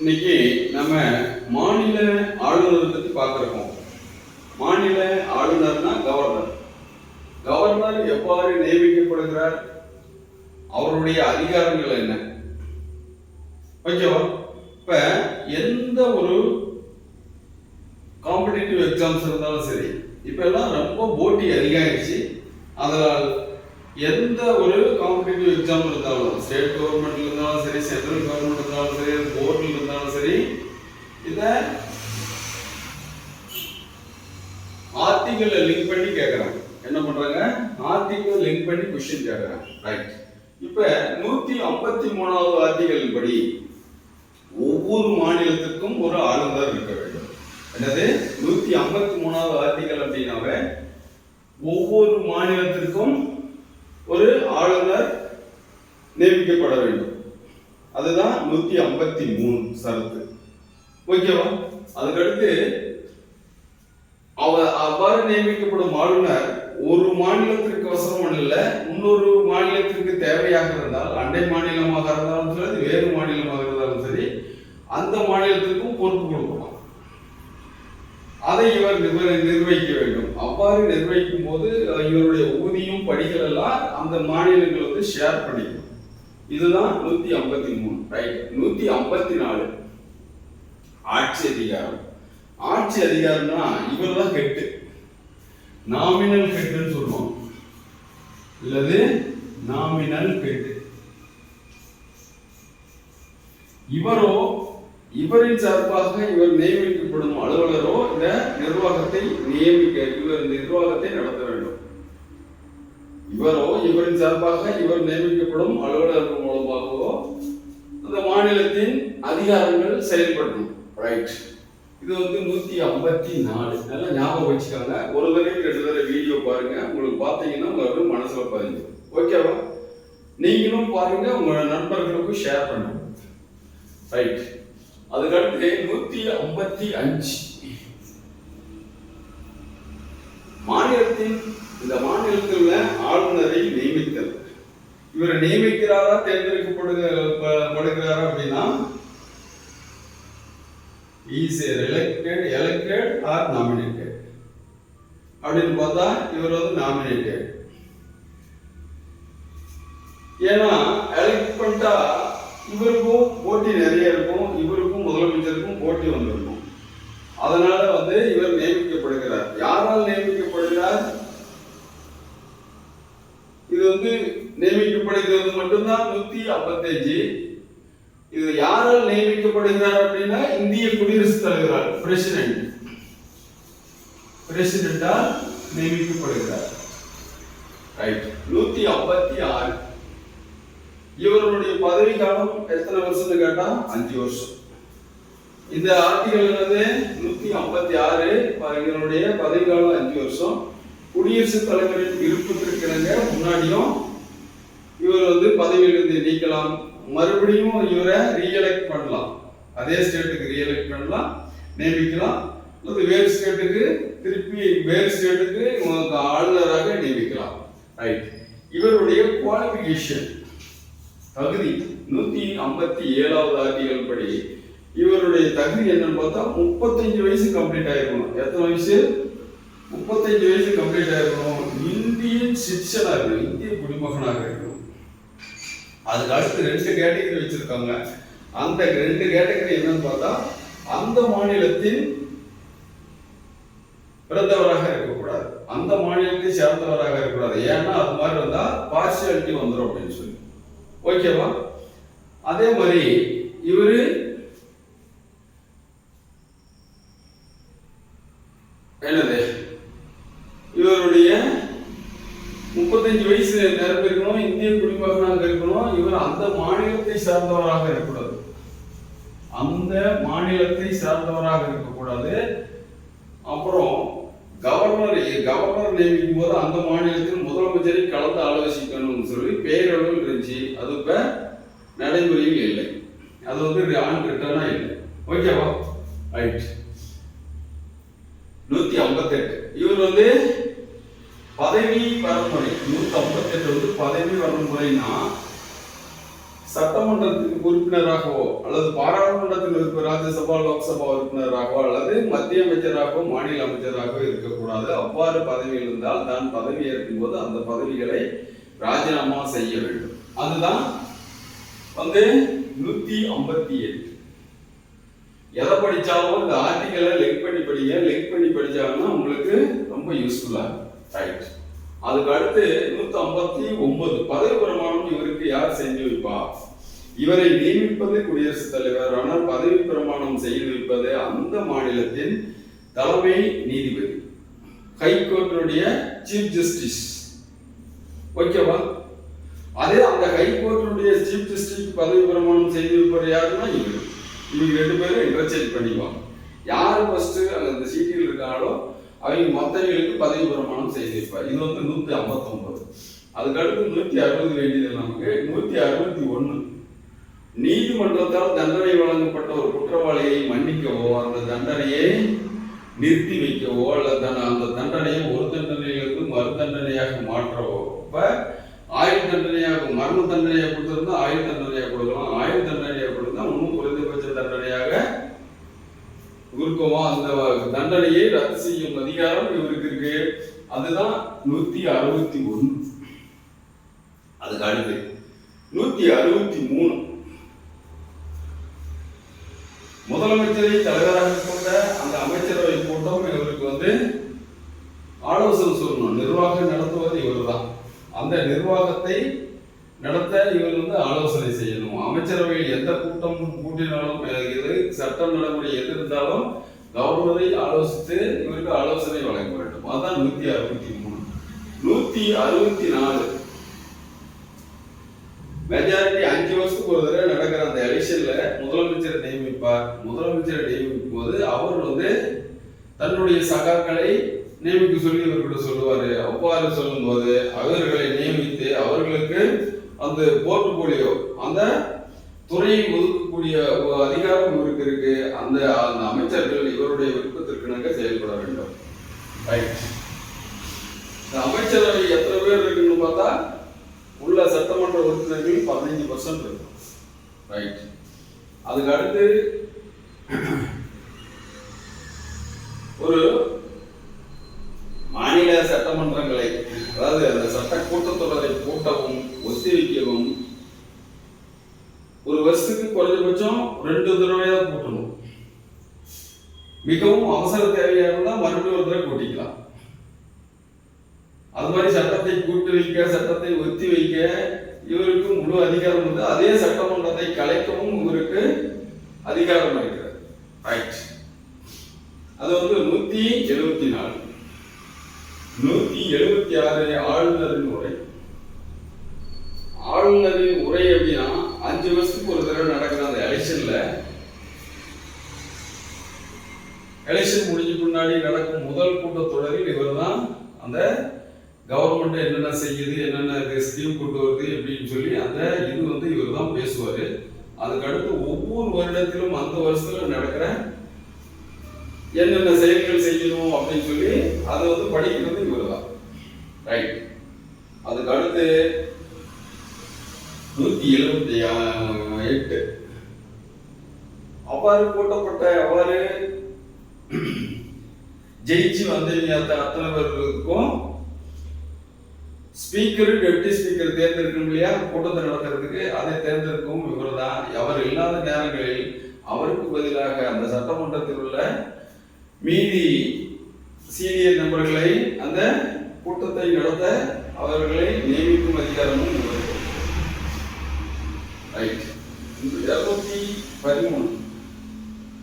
இன்னைக்கு நம்ம மாநில ஆளுநர் பத்தி பார்த்துருக்கோம். மாநில ஆளுநர்னா கவர்னர் கவர்னர் எவ்வாறு நியமிக்கப்படுகிறார்? அவருடைய அதிகாரங்கள் என்ன? ஓகேவா இப்ப எந்த ஒரு காம்படிட்டிவ் எக்ஸாம்ஸ் இருந்தாலும் சரி இப்ப எல்லாம் ரொம்ப போட்டி அதிகாயிடுச்சு அதனால் எந்த ஒரு காம்படிட்டிவ் எக்ஸாம் இருந்தாலும் ஸ்டேட் கவர்மெண்ட்ல இருந்தாலும் சரி சென்ட்ரல் கவர்மெண்ட் இருந்தாலும் சரி போர்டில் இருந்தாலும் சரி இதை ஆர்டிக்கல்ல லிங்க் பண்ணி கேட்கறாங்க என்ன பண்றாங்க? ஆர்டிக்கல் லிங்க் பண்ணி கொஸ்டின் கேட்கறாங்க ரைட் இப்ப நூத்தி ஐம்பத்தி மூணாவது ஆர்டிகளின் படி ஒவ்வொரு மாநிலத்துக்கும் ஒரு ஆளுநர் இருக்க வேண்டும். என்னது? நூத்தி ஐம்பத்தி மூணாவது ஆர்டிகல் அப்படின்னாவே ஒவ்வொரு மாநிலத்திற்கும் ஒரு ஆளுநர் நியமிக்கப்பட வேண்டும். அதுதான் நூத்தி ஐம்பத்தி மூணு சரத்து. ஓகேவா? அதுக்கடுத்து அவ அவ்வாறு நியமிக்கப்படும் ஆளுநர் ஒரு மாநிலத்திற்கு அவசரம் இல்ல இன்னொரு மாநிலத்திற்கு தேவையாக இருந்தால் அண்டை மாநிலமாக இருந்தாலும் சரி வேறு மாநிலமாக இருந்தாலும் சரி அந்த மாநிலத்திற்கும் பொறுப்பு கொடுக்கலாம் அதை இவர் நிர்வகிக்க வேண்டும். அவ்வாறு நிர்வகிக்கும் போது இவருடைய ஊதியம் படிகள் எல்லாம் அந்த மாநிலங்கள் வந்து ஷேர் பண்ணிக்கும். இதுதான் நூத்தி ஐம்பத்தி மூணு ரைட் நூத்தி ஐம்பத்தி நாலு. ஆட்சி அதிகாரம். ஆட்சி அதிகாரம்னா இவர் தான் ஹெட்டு நாமினல் ஹெட்டுன்னு சொல்லுவோம் இல்லது நாமினல் ஹெட்டு இவரோ இவரின் சார்பாக இவர் நியமிக்கப்படும் அலுவலரோ இந்த நிர்வாகத்தை நியமிக்க இவர் நிர்வாகத்தை நடத்த வேண்டும். இவரோ இவரின் சார்பாக இவர் நியமிக்கப்படும் அலுவலர் மூலமாகவோ அந்த மாநிலத்தின் அதிகாரங்கள் செயல்படணும் ரைட் இது வந்து நூத்தி ஐம்பத்தி நாலு. நல்லா ஞாபகம் வச்சுக்காங்க. ஒரு தடவை ரெண்டு தடவை வீடியோ பாருங்க. உங்களுக்கு பார்த்தீங்கன்னா உங்களுக்கு மனசுல பதிஞ்சு ஓகேவா நீங்களும் பாருங்க. உங்க நண்பர்களுக்கும் ஷேர் பண்ணுங்க. ரைட் அதுக்கடுத்து நூத்தி ஐம்பத்தி அஞ்சு. மாநிலத்தின் இந்த மாநிலத்தில் உள்ள ஆளுநரை நியமித்தல். இவரை நியமிக்கிறாரா தேர்ந்தெடுக்கப்படுகிறாரா அப்படின்னா is elected elected or nominated அப்படின்னு பார்த்தா இவர் வந்து நாமினேட்டட் ஏன்னா எலெக்ட் பண்ணிட்டா இவருக்கும் போட்டி நிறைய இருக்கும். முதலமைச்சருக்கும் போட்டி வந்திருக்கும். அதனால வந்து இவர் நியமிக்கப்படுகிறார். யாரால் நியமிக்கப்படுகிறார்? இது வந்து நியமிக்கப்படுகிறது மட்டும்தான் நூத்தி ஐம்பத்தஞ்சு. இது யாரால் நியமிக்கப்படுகிறார் அப்படின்னா இந்திய குடியரசுத் தலைவரால் பிரசிடென்ட் பிரசிடென்டால் நியமிக்கப்படுகிறார். ரைட் நூத்தி ஐம்பத்தி ஆறு. இவருடைய பதவி காலம் எத்தனை வருஷம்னு கேட்டா? அஞ்சு வருஷம். இந்த ஆர்டிகல் என்னது? நூத்தி ஐம்பத்தி ஆறு இவருடைய பதவி காலம் அஞ்சு வருஷம். குடியரசுத் தலைவரின் விருப்பத்திற்கிறங்க முன்னாடியும் இவர் வந்து பதவியிலிருந்து நீக்கலாம். மறுபடியும் இவரை ரீஎலெக்ட் பண்ணலாம். அதே ஸ்டேட்டுக்கு ரீஎலெக்ட் பண்ணலாம் நியமிக்கலாம். அல்லது வேறு ஸ்டேட்டுக்கு திருப்பி வேறு ஸ்டேட்டுக்கு இவங்க ஆளுநராக நியமிக்கலாம். ரைட் இவருடைய குவாலிஃபிகேஷன் தகுதி. நூத்தி ஐம்பத்தி ஏழாவது ஆர்டிகல் படி இவருடைய தகுதி என்னன்னு பார்த்தா முப்பத்தஞ்சு வயசு கம்ப்ளீட் ஆயிருக்கணும். எத்தனை வயசு? முப்பத்தஞ்சு வயசு கம்ப்ளீட் ஆயிருக்கணும். இந்தியன் சிட்டிசனா இருக்கணும் இந்திய குடிமகனாக இருக்கணும். அதுக்கு அடுத்து ரெண்டு கேட்டகரி வச்சிருக்காங்க. அந்த ரெண்டு கேட்டகரி என்னன்னு பார்த்தா அந்த மாநிலத்தின் பிறந்தவராக இருக்கக்கூடாது. அந்த மாநிலத்தை சேர்ந்தவராக இருக்கக்கூடாது. ஏன்னா அது மாதிரி வந்தா பார்சியாலிட்டி வந்துடும் அப்படின்னு சொல்லி. ஓகேவா அதே மாதிரி இவரு என்னது? இவருடைய முப்பத்தஞ்சு வயசு நிரப்பிருக்கணும் இந்திய குடிமகனாக இருக்கணும் இவர் அந்த மாநிலத்தை சார்ந்தவராக இருக்கக்கூடாது. அந்த மாநிலத்தை சார்ந்தவராக இருக்கக்கூடாது. அப்புறம் கவர்னர் கவர்னர் நியமிக்கும் போது அந்த மாநிலத்தில் முதலமைச்சரை கலந்து ஆலோசிக்கணும்னு சொல்லி பேரளவில் இருந்துச்சு. அது இப்போ நடைமுறையில் இல்லை. அது வந்து ஆன் ரிட்டர்னா இல்லை ஓகேவா ரைட் நூத்தி ஐம்பத்தெட்டு இவர் வந்து பதவி வரமுறை நூத்தி ஐம்பத்தெட்டு வந்து பதவி வரமுறைனா சட்டமன்றத்தின் உறுப்பினராகவோ அல்லது பாராளுமன்றத்தில் இருக்க ராஜ்யசபா லோக்சபா உறுப்பினராகவோ அல்லது மத்திய அமைச்சராகவோ மாநில அமைச்சராகவோ இருக்கக்கூடாது. அவ்வாறு பதவி இருந்தால் தான் பதவி ஏற்கும் போது அந்த பதவிகளை ராஜினாமா செய்ய வேண்டும். அதுதான் வந்து நூத்தி ஐம்பத்தி எட்டு. எதை படித்தாலும் இந்த ஆர்டிக்கலை லிங்க் பண்ணி படிங்க. லிங்க் பண்ணி படித்தாங்கன்னா உங்களுக்கு ரொம்ப யூஸ்ஃபுல்லாக இருக்கும் ரைட் அதுக்கு அடுத்து நூற்றி ஐம்பத்தி ஒன்பது. பதவி பிரமாணம் இவருக்கு யார் செஞ்சு வைப்பா? இவரை நியமிப்பது குடியரசுத் தலைவர் ஆனால் பதவி பிரமாணம் செய்து வைப்பது அந்த மாநிலத்தின் தலைமை நீதிபதி. ஹைகோர்ட்டுடைய சீஃப் ஜஸ்டிஸ் ஓகேவா அதே அந்த ஹைகோர்ட்டுடைய சீஃப் ஜஸ்டிஸ் பதவி பிரமாணம் செய்து வைப்பவர் யாருன்னா இவர். இவங்க ரெண்டு பேரும் இன்டர்சேஞ்ச் பண்ணிப்பாங்க யார் ஃபர்ஸ்ட் அந்த சீட்டில் இருக்காங்களோ அவங்க மற்றவங்களுக்கு பதவி பிரமாணம் செய்து வைப்பார் இது வந்து நூற்றி ஐம்பத்தொம்பது. அதுக்கடுத்து நூற்றி அறுபது வேண்டியது நமக்கு. நூற்றி அறுபத்தி ஒன்று நீதிமன்றத்தால் தண்டனை வழங்கப்பட்ட ஒரு குற்றவாளியை மன்னிக்கவோ அந்த தண்டனையை நிறுத்தி வைக்கவோ அல்லது அந்த தண்டனையை ஒரு தண்டனையிலிருந்து மறு தண்டனையாக மாற்றவோ இப்ப ஆயுள் தண்டனையாக மரண தண்டனையாக கொடுத்திருந்தா ஆயுள் தண்டனையாக கொடுக்கலாம். ஆயுள் தண்டனையாக கொடுத்தா இன்னும் குறைந்தபட்ச தண்டனையாக இருக்கவோ அந்த தண்டனையை ரத்து செய்யும் அதிகாரம் இவருக்கு இருக்கு. அதுதான் நூத்தி அறுபத்தி ஒன்று. அதுக்கு அடுத்து நூத்தி அறுபத்தி மூணு. முதலமைச்சரை தலைவராக கொண்ட அந்த அமைச்சரவை கூட்டம் இவருக்கு வந்து ஆலோசனை சொல்லணும். நிர்வாகம் நடத்துவது இவர்தான். அந்த நிர்வாகத்தை நடத்த இவர் வந்து ஆலோசனை செய்யணும். அமைச்சரவையில் எந்த கூட்டம் கூட்டினாலும் அஹ், இது சட்டம் நடைமுறை எது இருந்தாலும் கவர்னரை ஆலோசித்து இவருக்கு ஆலோசனை வழங்க வேண்டும். அதான் நூத்தி அறுபத்தி மூணு. நூத்தி அறுபத்தி நாலு. மெஜாரிட்டி அஞ்சு வருஷத்துக்கு ஒரு தடவை எலெக்ஷன்ல முதலமைச்சரை நியமிப்பார். முதலமைச்சரை நியமிக்கும் போது அவர் வந்து தன்னுடைய சகாக்களை நியமிக்க சொல்லி இவர்கிட்ட சொல்லுவாரு. அவ்வாறு சொல்லும்போது அவர்களை நியமித்து அவர்களுக்கு அந்த போர்ட்போலியோ அந்த துறையை ஒதுக்கக்கூடிய ஒரு அதிகாரம் இவருக்கு இருக்கு. அந்த அந்த அமைச்சர்கள் இவருடைய விருப்பத்திற்கிணங்க செயல்பட வேண்டும். ரைட் இந்த அமைச்சரவை எத்தனை பேர் இருக்குன்னு பார்த்தா உள்ள சட்டமன்ற உறுப்பினர்கள் பதினைஞ்சு பர்சன்ட் இருக்கும் ரைட் அதுக்கு அடுத்து ஒரு மாநில சட்டமன்றங்களை அதாவது அந்த சட்ட கூட்டத்தொடரை கூட்டவும் ஒத்திவைக்கவும் ஒரு வருஷத்துக்கு குறைஞ்சபட்சம் ரெண்டு தடவையா கூட்டணும். மிகவும் அவசர தேவையாக இருந்தால் மறுபடியும் ஒரு தடவை கூட்டிக்கலாம். அது மாதிரி சட்டத்தை கூட்டி வைக்க சட்டத்தை ஒத்தி வைக்க இவருக்கு முழு அதிகாரம் உண்டு. அதே சட்டமன்றத்தை கலைக்கவும் இவருக்கு அதிகாரம் இருக்கிறது ரைட் அது வந்து நூத்தி எழுபத்தி நாலு. நூத்தி எழுபத்தி ஆறு ஆளுநரின் உரை. ஆளுநரின் உரை அப்படின்னா அஞ்சு வருஷத்துக்கு ஒரு தடவை நடக்கிற அந்த எலெக்ஷன்ல. எலெக்ஷன் முடிஞ்ச முன்னாடி நடக்கும் முதல் கூட்டத்தொடரில் இவர் தான் அந்த கவர்மெண்ட் என்னென்ன செய்யுது என்னென்ன ஸ்கீம் கொண்டு வருது அப்படின்னு சொல்லி அந்த இது வந்து இவர் தான் பேசுவார். அதுக்கடுத்து ஒவ்வொரு வருடத்திலும் அந்த வருஷத்தில் நடக்கிற என்னென்ன செயல்கள் செய்யணும் அப்படின்னு சொல்லி அதை வந்து படிக்கிறது இவர் தான். ரைட் அதுக்கு அடுத்து நூத்தி எழுபத்தி எட்டு. அவ்வாறு கூட்டப்பட்ட அவ்வாறு ஜெயிச்சு வந்தவங்க அத்தனை பேர்களுக்கும் ஸ்பீக்கரும் டெப்டி ஸ்பீக்கர் தேர்ந்தெடுக்கணும் இல்லையா? கூட்டத்தை நடத்துறதுக்கு அதை தேர்ந்தெடுக்கவும் இவர் தான். அவர் இல்லாத நேரங்களில் அவருக்கு பதிலாக அந்த சட்டமன்றத்தில் உள்ள மீதி சீனியர் நபர்களை அந்த கூட்டத்தை நடத்த அவர்களை நியமிக்கும் அதிகாரமும் இவருக்கு ரைட் இருநூத்தி பதிமூணு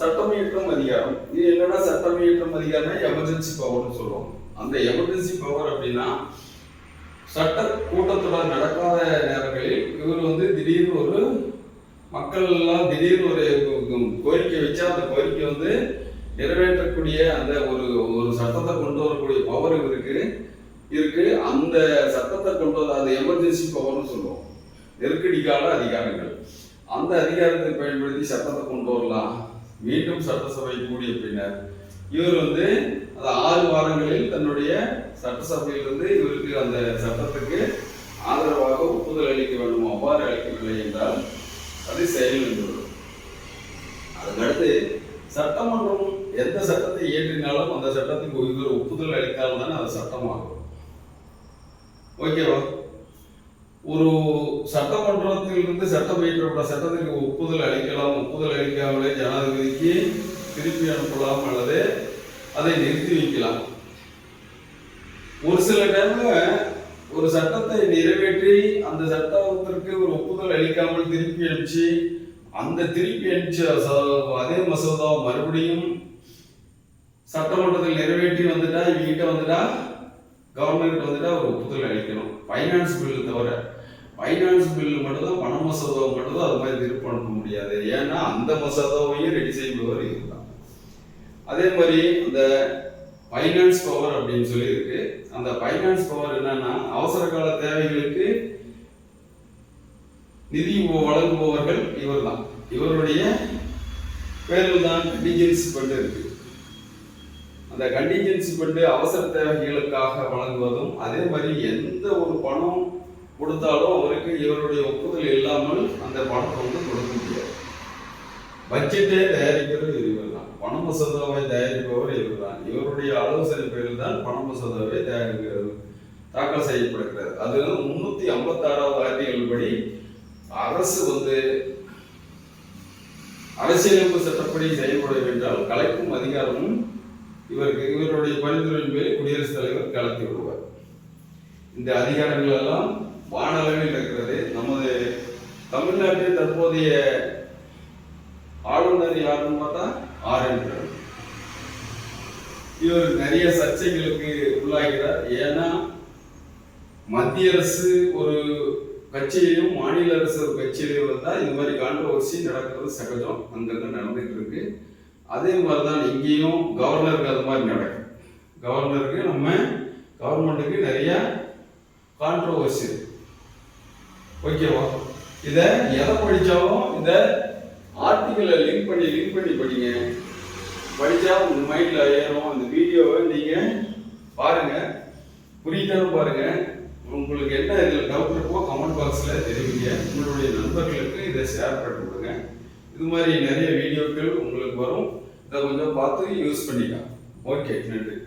சட்டம் இயற்றும் அதிகாரம். இது என்னன்னா சட்டம் இயற்றும் அதிகாரம்னா எமர்ஜென்சி பவர்னு சொல்லுவோம் அந்த எமர்ஜென்சி பவர் அப்படின்னா சட்ட கூட்டத்தொடர் நடக்காத நேரங்களில் இவர் வந்து திடீர்னு ஒரு மக்கள் எல்லாம் திடீர்னு ஒரு கோரிக்கை வச்சா அந்த கோரிக்கை வந்து நிறைவேற்றக்கூடிய அந்த ஒரு ஒரு சட்டத்தை கொண்டு வரக்கூடிய பவர் இவருக்கு இருக்கு. அந்த சட்டத்தை கொண்டு வர அது எமர்ஜென்சி பவர்னு சொல்லுவோம். நெருக்கடி கால அதிகாரங்கள். அந்த அதிகாரத்தை பயன்படுத்தி சட்டத்தை கொண்டு வரலாம். மீண்டும் சட்டசபை கூடிய பின்னர் இவர் வந்து அந்த ஆறு வாரங்களில் தன்னுடைய சட்டசபையில் இருந்து இவருக்கு அந்த சட்டத்துக்கு ஆதரவாக ஒப்புதல் அளிக்க வேண்டும் அவ்வாறு அளிக்கவில்லை என்றால் அது செயல் என்று அதுக்கடுத்து சட்டமன்றம் எந்த சட்டத்தை இயற்றினாலும் அந்த சட்டத்துக்கு இவர் ஒப்புதல் அளித்தால் தானே அது சட்டமாகும். ஓகேவா ஒரு சட்டமன்றத்திலிருந்து சட்டம் இயற்றப்பட்ட சட்டத்திற்கு ஒப்புதல் அளிக்கலாம் ஒப்புதல் அளிக்காமலே ஜனாதிபதிக்கு திருப்பி அனுப்பலாம் அல்லது அதை நிறுத்தி வைக்கலாம். ஒரு சில டைம்ல ஒரு சட்டத்தை நிறைவேற்றி அந்த சட்டத்திற்கு ஒரு ஒப்புதல் அளிக்காமல் திருப்பி அனுப்பிச்சு அந்த திருப்பி அனுப்பிச்ச அதே மசோதாவை மறுபடியும் சட்டமன்றத்தில் நிறைவேற்றி வந்துட்டா இவங்கிட்ட வந்துட்டா கவர்மெண்ட் வந்துட்டா ஒரு ஒப்புதல் அளிக்கணும். ஃபைனான்ஸ் பில்லு தவிர ஃபைனான்ஸ் பில்லு மட்டும்தான் பண மசோதாவை மட்டும்தான் அது மாதிரி திருப்பி அனுப்ப முடியாது. ஏன்னா அந்த மசோதாவையும் ரெடி செய்பவர் இதுதான் அதே மாதிரி அந்த ஃபைனான்ஸ் பவர் அப்படின்னு சொல்லி இருக்கு அந்த பைனான்ஸ் பவர் என்னன்னா அவசர கால தேவைகளுக்கு நிதி வழங்குபவர்கள் இவர் தான் இவருடைய பேரில் தான் கண்டிஜென்சி ஃபண்டு இருக்கு. அந்த கண்டிஜென்சி ஃபண்டு அவசர தேவைகளுக்காக வழங்குவதும் அதே மாதிரி எந்த ஒரு பணம் கொடுத்தாலும் அவருக்கு இவருடைய ஒப்புதல் இல்லாமல் அந்த பணத்தை வந்து கொடுக்க முடியாது. பட்ஜெட்டே தயாரிக்கிறது இவர் தான் பண மசோதாவை தயாரிப்பவர் இவர் தான் இவருடைய ஆலோசனை பேரில் தான் பண மசோதாவை தயாரிக்கிறது தாக்கல் செய்யப்படுகிறது. அது முன்னூத்தி ஐம்பத்தாறாவது ஆர்டிகல் படி அரசு வந்து அரசியலமைப்பு சட்டப்படி செயல்பட வேண்டால் கலைக்கும் அதிகாரமும் இவருக்கு இவருடைய பரிந்துரையின் மேல் குடியரசுத் தலைவர் கலத்தி விடுவார். இந்த அதிகாரங்கள் எல்லாம் வானளவில் இருக்கிறது. நமது தமிழ்நாட்டில் தற்போதைய ஆளுநர் யாருன்னு பார்த்தா ஆர் இவர் நிறைய சர்ச்சைகளுக்கு உள்ளாகிறார். ஏன்னா மத்திய அரசு ஒரு கட்சியிலையும் மாநில அரசு ஒரு கட்சியிலையும் இருந்தால் இந்த மாதிரி கான்ட்ரவர்சி நடக்கிறது சகஜம். அங்கே நடந்துட்டு இருக்கு. அதே மாதிரி தான் இங்கேயும் கவர்னருக்கு அது மாதிரி நடக்கும் கவர்னருக்கு நம்ம கவர்மெண்ட்டுக்கு நிறைய கான்ட்ரவர்சி இருக்கு. ஓகேவா இதை எதை படித்தாலும் இதை ஆர்டிகளை லிங்க் பண்ணி லிங்க் பண்ணி படிங்க. படித்தா உங்க மைண்ட்ல ஏறும். அந்த வீடியோவை நீங்க பாருங்க. புரியுதான்னு பாருங்க. உங்களுக்கு என்ன இதில் டவுட் இருக்கோ கமெண்ட் பாக்ஸில் தெரிவிங்க. உங்களுடைய நண்பர்களுக்கு இதை ஷேர் பண்ணி விடுங்க இது மாதிரி நிறைய வீடியோக்கள் உங்களுக்கு வரும். இதை கொஞ்சம் பார்த்து யூஸ் பண்ணிக்கலாம். ஓகே நன்றி.